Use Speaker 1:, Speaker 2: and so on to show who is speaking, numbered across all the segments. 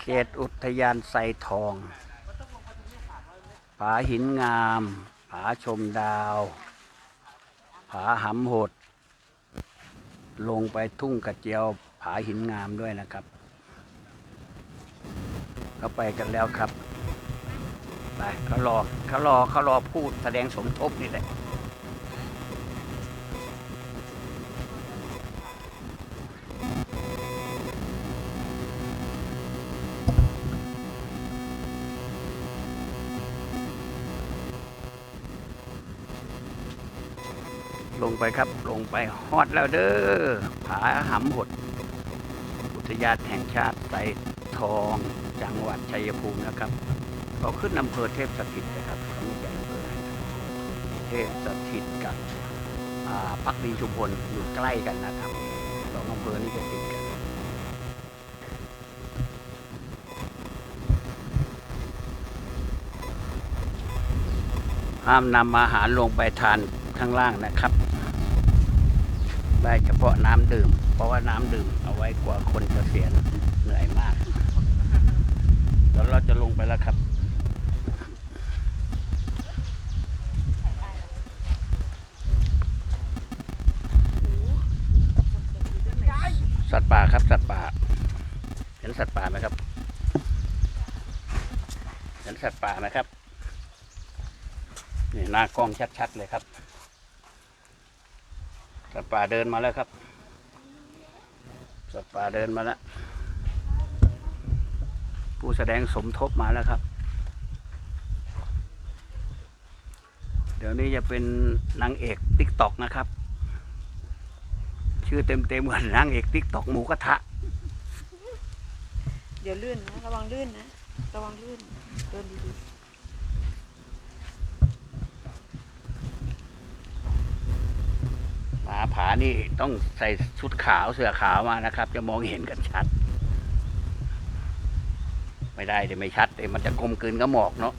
Speaker 1: เขตอุทยานไซทอง ผาหินงาม ผาชมดาว ผาหำหด ลงไปทุ่งกระเจียว ผาหินงามด้วยนะครับเขาไปกันแล้วครับ ไปเขารอเขารอเขารอพูดแสดงสมทบนี่แหละ ลงไปครับลงไปฮอดแล้วเด้อผาหำหด อุทยานแห่งชาติไสทองจังหวัดชัยภูมินะครับเขาขึ้นอำเภอเทพสถิตนะครับเขาไม่ใช่อำเภอเทพสถิตกับอ่าพักดีชุมพลอยู่ใกล้กันนะครับสองอำเภอนี้จะติดกันห้ามนำอาหารลงไปทานข้างล่างนะครับ ได้เฉพาะน้ำดื่ม เพราะว่าน้ำดื่มเอาไว้กว่าคนจะเสียณเหนื่อยมากแล้วเราจะลงไปแล้วครับสัตว์ป่าครับสัตว์ป่า เห็นสัตว์ป่าไหมครับ เห็นสัตว์ป่าไหมครับนี่หน้ากล้องชัดๆเลยครับ สัตว์ป่าเดินมาแล้วครับ สัตว์ป่าเดินมาแล้ว ผู้แสดงสมทบมาแล้วครับ เดี๋ยวนี้จะเป็นนางเอกติ๊กตอกนะครับ ชื่อเต็มๆว่านางเอกติ๊กตอกหมูกระทะ
Speaker 2: เดี๋ยวลื่นนะ ระวังลื่นนะ ระวังลื่นเดินดี
Speaker 1: หมา ผานี่ต้องใส่ชุดขาวเสื้อขาวมานะครับ จะมองเห็นกันชัด ไม่ได้เดี๋ยวไม่ชัดเดี๋ยวมันจะกลมกลืนกับหมอกเนาะ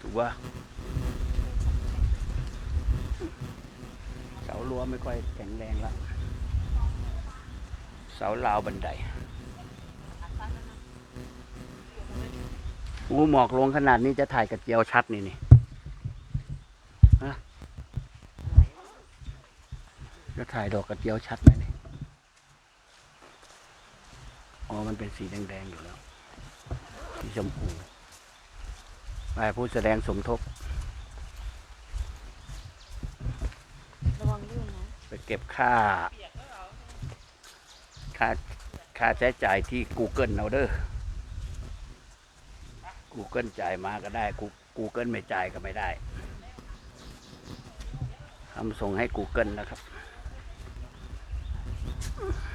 Speaker 1: ถูกว่าเสารั้วไม่ค่อยแข็งแรงแล้วเสาราวบันไดอู้หมอกลงขนาดนี้จะถ่ายกระเจียวชัดนี่นี่ จะถ่ายดอกกระเจียวชัดไหมเนี่ยอ๋อ มันเป็นสีแดงๆอยู่แล้ว สีชมพูไปผู้แสดงสมทบ
Speaker 2: ๆระวังลื่นนะ
Speaker 1: ไปเก็บค่า ค่า ค่าใช้จ่ายที่ Google เอาเด้อ Google จ่ายมาก็ได้ Google ไม่จ่ายก็ไม่ได้ทำส่งให้ Google นะครับ Ugh.